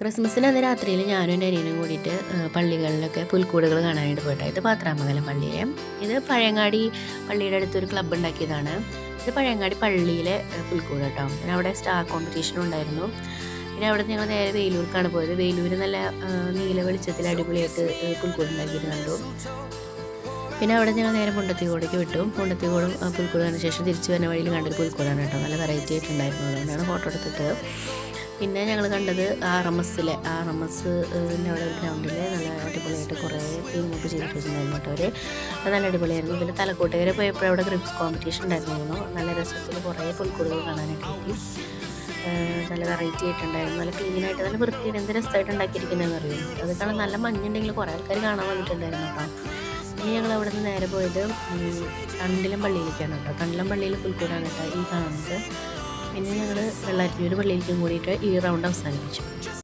ക്രിസ്മസിന് അന്ന് രാത്രിയിൽ ഞാനും എന്റെ അനിയനും കൂടിയിട്ട് പള്ളികളിലൊക്കെ പുൽക്കൂടുകൾ കാണാനായിട്ട് പോയിട്ട്. ഇത് പാത്രാമംഗലം പള്ളിയിലെ. ഇത് പഴയങ്ങാടി പള്ളിയുടെ അടുത്തൊരു ക്ലബ്ബ് ഉണ്ടാക്കിയതാണ്. ഇത് പഴയങ്ങാടി പള്ളിയിലെ പുൽക്കൂട് കേട്ടോ. പിന്നെ അവിടെ സ്റ്റാർ കോമ്പറ്റീഷൻ ഉണ്ടായിരുന്നു. പിന്നെ അവിടെ ഞങ്ങൾ നേരെ വെയിലൂർക്കാണ് പോയത്. വെയിലൂർ നല്ല നീല വെളിച്ചത്തിൽ അടിപൊളിയായിട്ട് പുൽക്കൂട് ഉണ്ടാക്കിയത് കണ്ടു. പിന്നെ അവിടെ ഞങ്ങൾ നേരെ മുണ്ടത്തിക്കോടേക്ക് വിട്ടു. മുണ്ടത്തിക്കോടും പുൽക്കൂട് കണ്ട ശേഷം തിരിച്ചു വരുന്ന വഴിയിൽ കണ്ടൊരു പുൽക്കൂടാണ് കേട്ടോ. നല്ല വെറൈറ്റി ആയിട്ടുണ്ടായിരുന്നു. അതുകൊണ്ടാണ് ഫോട്ടോ എടുത്തിട്ട്. പിന്നെ ഞങ്ങൾ കണ്ടത് ആർ എം എസ്സിലെ ആർ എം എസ് അവിടെ ഗ്രൗണ്ടിൽ നല്ല അടിപൊളിയായിട്ട് കുറേ ടീമൊക്കെ ചെയ്തിട്ടുണ്ടായിരുന്നു കേട്ടോ അവർ നല്ല അടിപൊളിയായിരുന്നു. പിന്നെ വരെ പോയപ്പോൾ അവിടെ ക്രിപ്സ് കോമ്പറ്റീഷൻ ഉണ്ടായിരുന്നു നല്ല രസത്തിൽ കുറേ പുൽക്കൂടുകൾ കാണാനായിട്ട് പറ്റി നല്ല വെറൈറ്റി ആയിട്ടുണ്ടായിരുന്നു. നല്ല ക്ലീനായിട്ട് നല്ല വൃത്തിയിൽ എന്ത് രസമായിട്ട് ഉണ്ടാക്കിയിരിക്കുന്നതെന്ന് അറിയുന്നു അത് കാണാൻ നല്ല മഞ്ഞുണ്ടെങ്കിൽ കുറേ ആൾക്കാർ കാണാൻ വന്നിട്ടുണ്ടായിരുന്നു കേട്ടോ. ഇനി ഞങ്ങൾ അവിടെ നിന്ന് നേരെ പോയത് കണ്ടിലും പള്ളിയിലേക്കാണ് കേട്ടോ. കണ്ടിലും പള്ളിയിൽ പുൽക്കൂടാണ് കേട്ടോ ഈ കാണുന്നത്. പിന്നെ ഞങ്ങൾ വെള്ളാറ്റിനൊരു പള്ളിയിലേക്കും കൂടിയിട്ട് ഈ റൗണ്ട് അവസാനിപ്പിച്ചു.